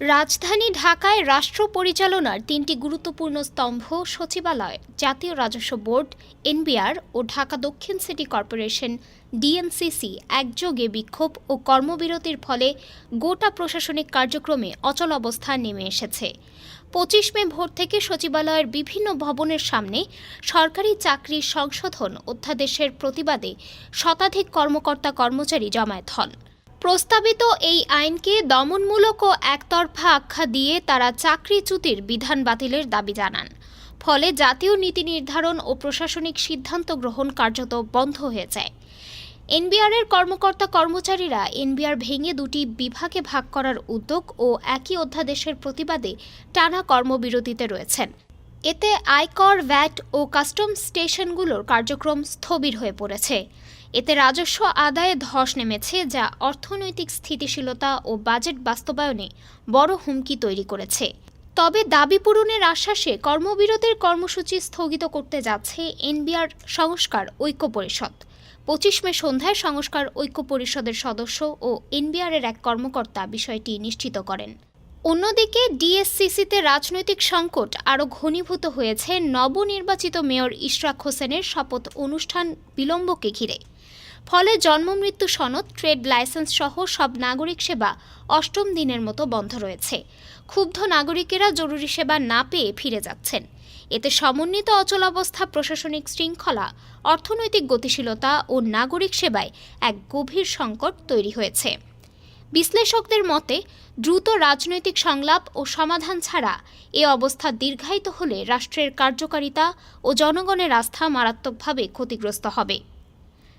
রাজধানী ঢাকায় রাষ্ট্র পরিচালনার তিনটি গুরুত্বপূর্ণ স্তম্ভ সচিবালয়, জাতীয় রাজস্ব বোর্ড, এনবিআর ও ঢাকা দক্ষিণ সিটি কর্পোরেশন, ডিএনসিসি একযোগে বিক্ষোভ ও কর্মবিরতির ফলে গোটা প্রশাসনিক কার্যক্রমে অচল অবস্থা নেমে এসেছে। পঁচিশ মে ভোর থেকে সচিবালয়ের বিভিন্ন ভবনের সামনে সরকারি চাকরির সংশোধন অধ্যাদেশের প্রতিবাদে শতাধিক কর্মকর্তা কর্মচারী জমায়েত হন। প্রস্তাবিত এই আইনকে দমনমূলক ও একতরফা আখ্যা দিয়ে তারা চাকরিচ্যুতির বিধান বাতিলের দাবি জানান। ফলে জাতীয় নীতি নির্ধারণ ও প্রশাসনিক সিদ্ধান্ত গ্রহণ কার্যত বন্ধ হয়ে যায়। এনবিআরের কর্মকর্তা কর্মচারীরা এনবিআর ভেঙে দুটি বিভাগে ভাগ করার উদ্যোগ ও একই অধ্যাদেশের প্রতিবাদে টানা কর্মবিরতিতে রয়েছেন। এতে আয়কর, ভ্যাট ও কাস্টম স্টেশনগুলোর কার্যক্রম স্থবির হয়ে পড়েছে। এতে রাজস্ব আদায়ে ধস নেমেছে, যা অর্থনৈতিক স্থিতিশীলতা ও বাজেট বাস্তবায়নে বড় হুমকি তৈরি করেছে। তবে দাবি পূরণের আশ্বাসে কর্মবিরতির কর্মসূচি স্থগিত করতে যাচ্ছে এনবিআর সংস্কার ঐক্য পরিষদ। পঁচিশ মে সন্ধ্যায় সংস্কার ঐক্য পরিষদের সদস্য ও এনবিআরের এক কর্মকর্তা বিষয়টি নিশ্চিত করেন। অন্যদিকে ডিএসসিসিতে রাজনৈতিক সংকট আরও ঘনীভূত হয়েছে, নবনির্বাচিত মেয়র ইশরাক হোসেনের শপথ অনুষ্ঠান বিলম্বকে ঘিরে। ফলে জন্মমৃত্যু সনদ, ট্রেড লাইসেন্স সহ সব নাগরিক সেবা অষ্টম দিনের মতো বন্ধ রয়েছে। ক্ষুব্ধ নাগরিকেরা জরুরি সেবা না পেয়ে ফিরে যাচ্ছেন। এতে সমন্বিত অচলাবস্থা, প্রশাসনিক শৃঙ্খলা, অর্থনৈতিক গতিশীলতা ও নাগরিক সেবায় এক গভীর সংকট তৈরি হয়েছে। বিশ্লেষকদের মতে, দ্রুত রাজনৈতিক সংলাপ ও সমাধান ছাড়া এ অবস্থা দীর্ঘায়িত হলে রাষ্ট্রের কার্যকারিতা ও জনগণের আস্থা মারাত্মকভাবে ক্ষতিগ্রস্ত হবে।